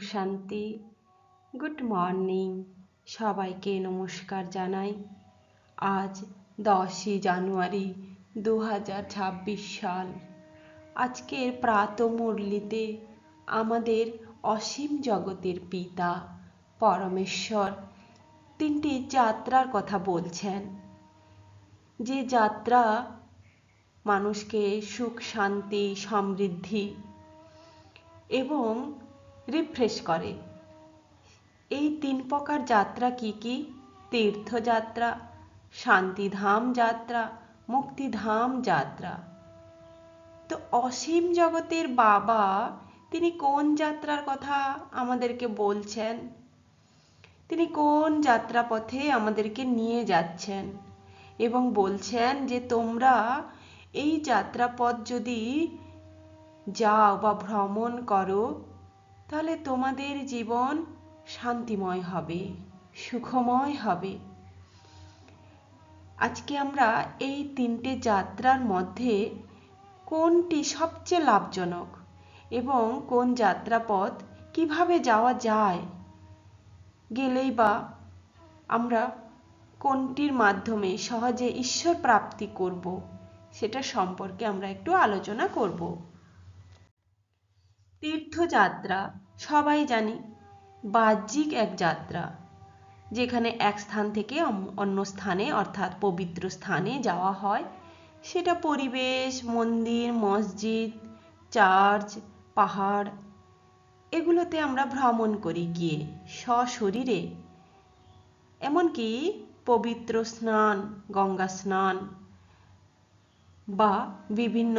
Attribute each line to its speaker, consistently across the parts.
Speaker 1: শান্তি good morning. সবাইকে নমস্কার জানাই। আজ দশই জানুয়ারি দু হাজার ছাব্বিশ সাল। আজকের প্রাত মুরলিতে আমাদের অসীম জগতের পিতা পরমেশ্বর তিনটি যাত্রার কথা বলছেন। যে যাত্রা মানুষকে সুখ শান্তি সমৃদ্ধি এবং রিফ্রেশ করে। এই তিন প্রকার যাত্রা কি কি? তীর্থযাত্রা, শান্তিধাম যাত্রা, মুক্তিধাম যাত্রা। তো অসীম জগতের বাবা, তিনি কোন যাত্রার কথা আমাদেরকে বলছেন? তিনি কোন যাত্রাপথে আমাদেরকে নিয়ে যাচ্ছেন? এবং বলছেন যে তোমরা এই যাত্রাপথ যদি যাও বা ভ্রমণ করো তাহলে তোমাদের জীবন শান্তিময় হবে, সুখময় হবে। আজকে আমরা এই তিনটে যাত্রার মধ্যে কোনটি সবচেয়ে লাভজনক এবং কোন যাত্রাপথ কীভাবে যাওয়া যায়, গেলেই বা আমরা কোনটির মাধ্যমে সহজে ঈশ্বর প্রাপ্তি করব, সেটা সম্পর্কে আমরা একটু আলোচনা করব। তীর্থযাত্রা সবাই জানি বাহ্যিক এক যাত্রা, যেখানে এক স্থান থেকে অন্য স্থানে, অর্থাৎ পবিত্র স্থানে যাওয়া হয়। সেটা পরিবেশ, মন্দির, মসজিদ, চার্চ, পাহাড়, এগুলোতে আমরা ভ্রমণ করি গিয়ে সশরীরে। এমনকি পবিত্র স্নান, গঙ্গা স্নান বা বিভিন্ন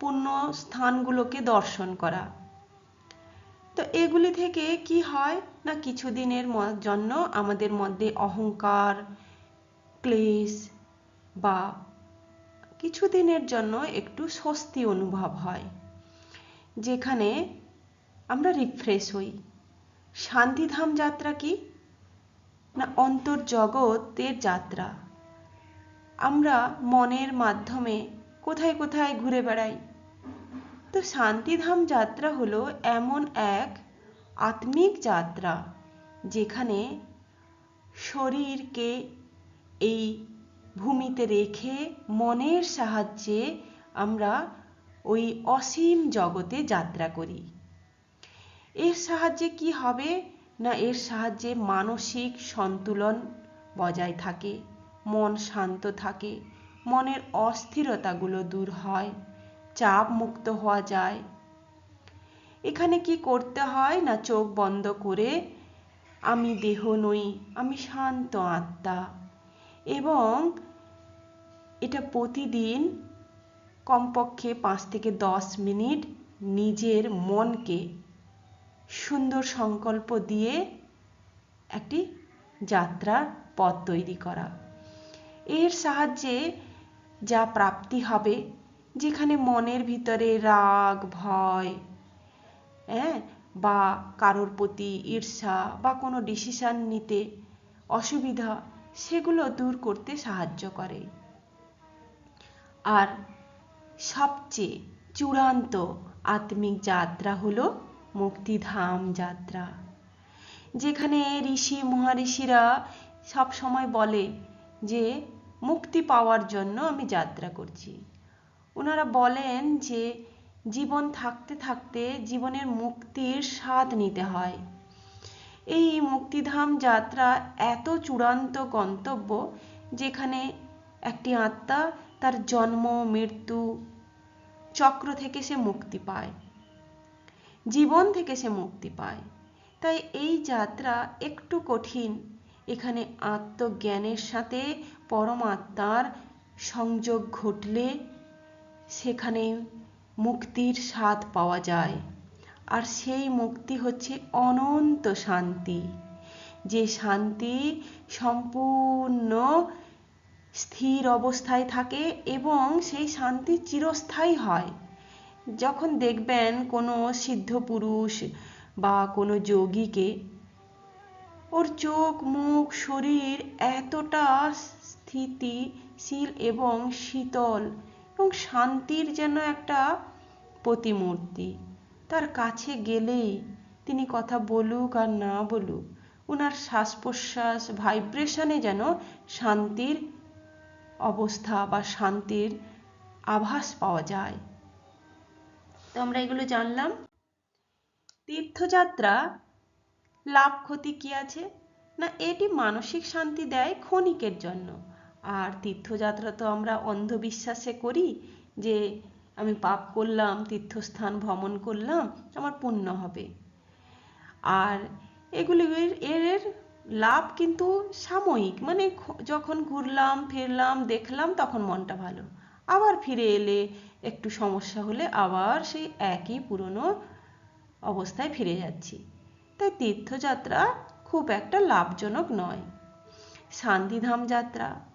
Speaker 1: পুণ্য স্থানগুলোকে দর্শন করা। তো এগুলি থেকে কি হয়? না কিছুদিনের জন্য আমাদের মধ্যে অহংকার, ক্লেশ বা কিছুদিনের জন্য একটু স্বস্তি অনুভব হয়, যেখানে আমরা রিফ্রেশ হই। শান্তিধাম যাত্রা কি? না অন্তর্জগতের যাত্রা। আমরা মনের মাধ্যমে কোথায় কোথায় ঘুরে বেড়াই? তো শান্তিধাম যাত্রা হলো এমন এক আত্মিক যাত্রা যেখানে শরীরকে এই ভূমিতে রেখে মনের সাহায্যে আমরা ওই অসীম জগতে যাত্রা করি। এর সাহায্যে কি হবে না এর সাহায্যে মানসিক সন্তুলন বজায় থাকে, মন শান্ত থাকে, মনের অস্থিরতাগুলো দূর হয়। চাপ মুক্ত হওয়া যায়। এখানে কি করতে হয়? না চোখ বন্ধ করে আমি দেহ নই, আমি শান্ত আত্মা। এবং এটা প্রতিদিন কমপক্ষে পাঁচ থেকে দশ মিনিট নিজের মনকে সুন্দর সংকল্প দিয়ে একটি যাত্রার পথ তৈরি করা। এর সাহায্যে যা প্রাপ্তি হবে যেখানে মনের ভিতরে রাগ, ভয় হ্যাঁ বা কারোর প্রতি ঈর্ষা বা কোনো ডিসিশান নিতে অসুবিধা, সেগুলো দূর করতে সাহায্য করে। আর সবচেয়ে চূড়ান্ত আত্মিক যাত্রা হলো মুক্তিধাম যাত্রা, যেখানে ঋষি মহারিষিরা সব সময় বলে যে, মুক্তি পাওয়ার জন্য আমি যাত্রা করছি। ওনারা বলেন যে জীবন থাকতে থাকতে জীবনের মুক্তির স্বাদ নিতে হয়। এই মুক্তিধাম যাত্রা এত চূড়ান্ত গন্তব্য যেখানে একটি আত্মা তার জন্ম, মৃত্যু চক্র থেকে সে মুক্তি পায়, জীবন থেকে সে মুক্তি পায়। তাই এই যাত্রা একটু কঠিন। এখানে আত্মজ্ঞানের সাথে পরমাত্মার সংযোগ ঘটলে সেখানে মুক্তির স্বাদ পাওয়া যায়। আর সেই মুক্তি হচ্ছে অনন্ত শান্তি, যে শান্তি সম্পূর্ণ স্থির অবস্থায় থাকে এবং সেই শান্তি চিরস্থায়ী হয়। যখন দেখবেন কোনো সিদ্ধ পুরুষ বা কোনো যোগীকে ওর চোখ, মুখ, শরীর এতটা স্থিতিশীল এবং শীতল এবং শান্তির যেন একটা প্রতিমূর্তি। তার কাছে গেলেই তিনি কথা বলুক আর না বলুক ওনার শ্বাস প্রশ্বাস ভাইব্রেশনে যেন শান্তির অবস্থা বা শান্তির আভাস পাওয়া যায়। তো আমরা এগুলো জানলাম। তীর্থযাত্রা, লাভ ক্ষতি কি আছে? না এটি মানসিক শান্তি দেয় ক্ষণিকের জন্য? আর তীর্থযাত্রা তো আমরা অন্ধবিশ্বাসে করি যে আমি পাপ করলাম, তীর্থস্থান ভ্রমণ করলাম, আমার পুণ্য হবে। আর এগুলির এর লাভ কিন্তু সাময়িক। মানে যখন ঘুরলাম, ফিরলাম, দেখলাম, তখন মনটা ভালো। আবার ফিরে এলে একটু সমস্যা হলে আবার সেই একই পুরনো অবস্থায় ফিরে যাচ্ছি। তাই তীর্থযাত্রা খুব একটা লাভজনক নয়। শান্তিধাম যাত্রা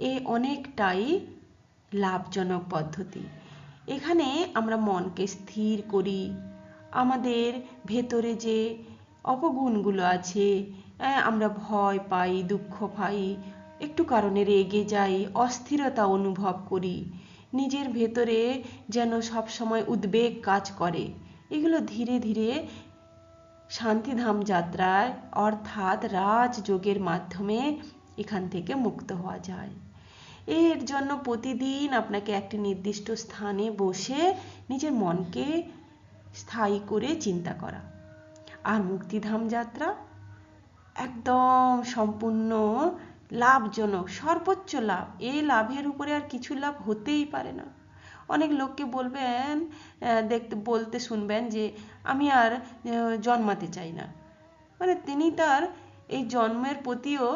Speaker 1: এ অনেকটাই লাভজনক পদ্ধতি। এখানে আমরা মনকে স্থির করি। আমাদের ভেতরে যে অপগুণগুলো আছে আমরা ভয় পাই, দুঃখ পাই, একটু কারণে রেগে যাই, অস্থিরতা অনুভব করি। নিজের ভেতরে যেন সবসময় উদ্বেগ কাজ করে। এগুলো ধীরে ধীরে শান্তিধাম যাত্রায়, অর্থাৎ রাজযোগের মাধ্যমে এখান থেকে মুক্ত হওয়া যায়। এর জন্য প্রতিদিন আপনাকে একটি নির্দিষ্ট স্থানে বসে নিজের মনকে স্থায়ী করে চিন্তা করা। আর মুক্তিধাম যাত্রা একদম সম্পূর্ণ লাভজনক, সর্বোচ্চ লাভ। এই লাভের উপরে আর কিছু লাভ হতেই পারে না। অনেক লোককে বলবেন দেখতে, বলতে শুনবেন যে, আমি আর জন্মাতে চাই না। মানে তিনি তার এই জন্মের প্রতিও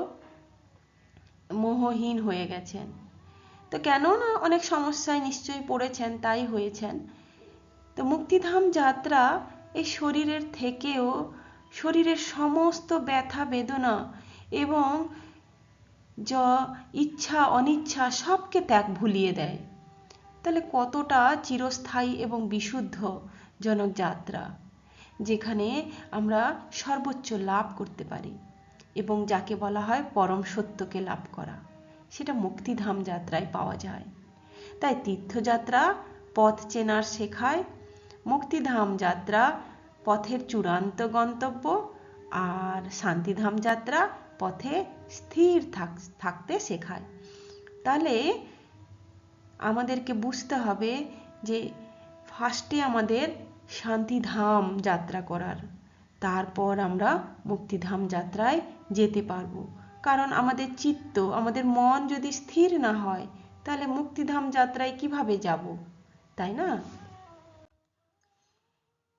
Speaker 1: মোহহীন হয়ে গেছেন। তো কেন না অনেক সমস্যায় নিশ্চয়ই পড়েছেন, তাই হয়েছেন। তো মুক্তিধাম যাত্রা এই শরীরের থেকেও শরীরের সমস্ত ব্যথা, বেদনা এবং যা, ইচ্ছা, অনিচ্ছা সবকে ত্যাগ ভুলিয়ে দেয়। তাহলে কতটা চিরস্থায়ী এবং বিশুদ্ধ জনক যাত্রা, যেখানে আমরা সর্বোচ্চ লাভ করতে পারি। এবং যাকে বলা হয় পরম সত্যকে লাভ করা। সেটা মুক্তিধাম যাত্রায় পাওয়া যায়। তাই তীর্থযাত্রা, পথ চেনার শেখায়, মুক্তিধাম যাত্রা, পথের চূড়ান্ত গন্তব্য আর শান্তিধাম যাত্রা পথে স্থির থাকতে শেখায়। তাহলে আমাদেরকে বুঝতে হবে যে ফার্স্টে আমাদের শান্তিধাম যাত্রা করার তারপর আমরা মুক্তিধাম যাত্রায় যেতে পারব। কারণ আমাদের চিত্ত, আমাদের মন যদি স্থির না হয়, তাহলে মুক্তিধাম যাত্রায় কীভাবে যাব? তাই না?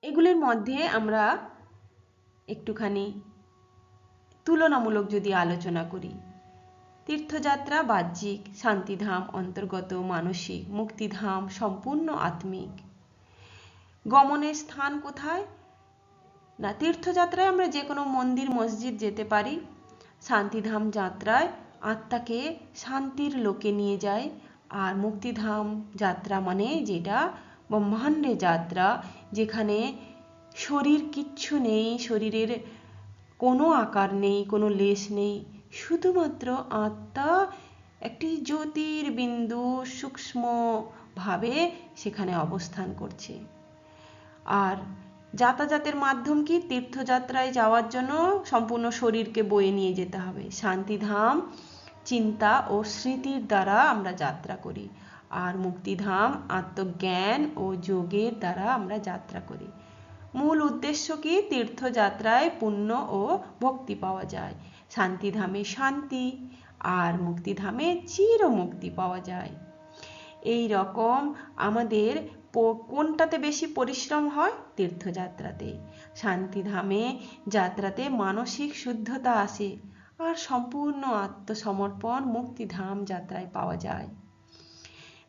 Speaker 1: এগুলির মধ্যে আমরা একটুখানি তুলনামূলক যদি আলোচনা করি, তীর্থযাত্রা বাহ্যিক, শান্তিধাম অন্তর্গত, মানসিক, মুক্তিধাম সম্পূর্ণ আত্মিক। গমনের স্থান কোথায়? না, তীর্থযাত্রায় আমরা যে কোনো মন্দির, মসজিদ যেতে পারি। শান্তিধাম যাত্রায় আত্মাকে শান্তির লোকে নিয়ে যায়। আর মুক্তিধাম যাত্রা মানে যেটা? ব্রহ্মাণ্ডে যাত্রা, যেখানে শরীর কিচ্ছু নেই, শরীরের কোনো আকার নেই, কোনো লেশ নেই। শুধুমাত্র আত্মা একটি জ্যোতির্বিন্দু সূক্ষ্মভাবে সেখানে অবস্থান করছে। আর যাতায়াতের মাধ্যম কি? তীর্থযাত্রায় যাওয়ার জন্য সম্পূর্ণ শরীরকে বয়ে নিয়ে যেতে হবে। শান্তিধাম, চিন্তা ও স্মৃতির দ্বারা আমরা যাত্রা করি। আর মুক্তিধাম, আত্মজ্ঞান ও যোগের দ্বারা আমরা যাত্রা করি। মূল উদ্দেশ্য কি? তীর্থযাত্রায় পুণ্য ও ভক্তি পাওয়া যায়। শান্তিধামে শান্তি আর মুক্তিধামে চির মুক্তি পাওয়া যায়। এই রকম আমাদের কোনটাতে বেশি পরিশ্রম হয়? তীর্থযাত্রাতে। শান্তিধামে যাত্রাতে মানসিক শুদ্ধতা আসে আর সম্পূর্ণ আত্মসমর্পণ মুক্তিধাম যাত্রায় পাওয়া যায়।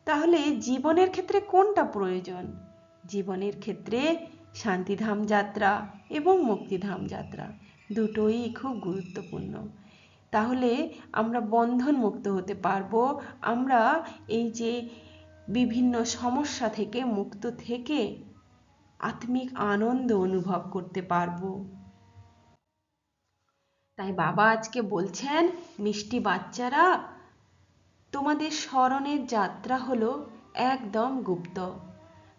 Speaker 1: তাহলে জীবনের ক্ষেত্রে কোনটা প্রয়োজন? জীবনের ক্ষেত্রে শান্তিধাম যাত্রা এবং মুক্তিধাম যাত্রা দুটোই খুব গুরুত্বপূর্ণ। তাহলে আমরা বন্ধন মুক্ত হতে পারব। আমরা এই যে বিভিন্ন সমস্যা থেকে মুক্ত থেকে আত্মিক আনন্দ অনুভব করতে পারব। তাই বাবা আজকে বলছেন, মিষ্টি বাচ্চারা, তোমাদের স্মরণের যাত্রা হলো একদম গুপ্ত।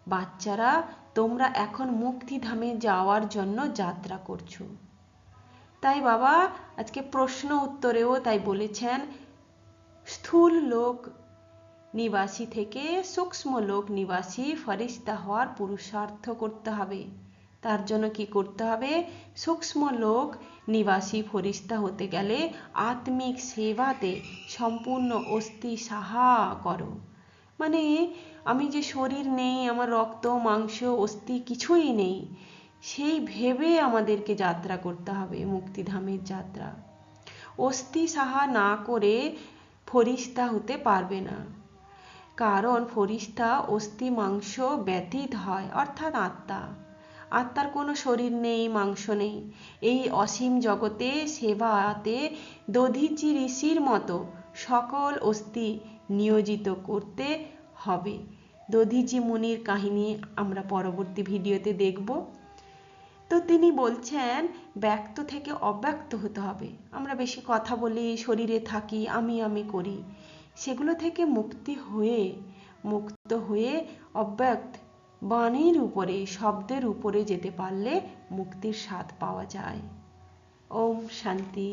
Speaker 1: বাচ্চারা, তোমরা এখন মুক্তিধামে যাওয়ার জন্য যাত্রা করছ। তাই বাবা আজকে প্রশ্ন উত্তরেও তাই বলেছেন, স্থূল লোক নিবাসী থেকে সূক্ষ্ম লোক নিবাসী ফরিস্তা হওয়ার পুরুষার্থ করতে হবে। তার জন্য কি করতে হবে? সূক্ষ্ম লোক নিবাসী ফরিস্তা হতে গেলে আত্মিক সেবাতে সম্পূর্ণ অস্থি সাহা করো। মানে আমি যে শরীর নেই, আমার রক্ত, মাংস, অস্থি কিছুই নেই, সেই ভেবে আমাদেরকে যাত্রা করতে হবে, মুক্তিধামের যাত্রা। অস্থি সাহা না করে ফরিস্তা হতে পারবে না। কারণ ফরিস্তা অস্থি, মাংস ব্যতীত হয়, অর্থাৎ আত্মা। আত্মার কোনো শরীর নেই, মাংস নেই। এই অসীম জগতে সেবাতে দধিচি ঋষির মতো সকল অস্থি নিয়োজিত করতে হবে। দধিচি মুনির কাহিনী আমরা পরবর্তী ভিডিওতে দেখব। তো তিনি বলছেন, ব্যক্ত থেকে অব্যক্ত হতে হবে। আমরা বেশি কথা বলি, শরীরে থাকি, আমি আমি করি। সেগুলো থেকে মুক্তি হয়ে, মুক্ত হয়ে অব্যক্ত বাণীর উপরে, শব্দের উপরে যেতে পারলে মুক্তির স্বাদ পাওয়া যায়। ওম শান্তি।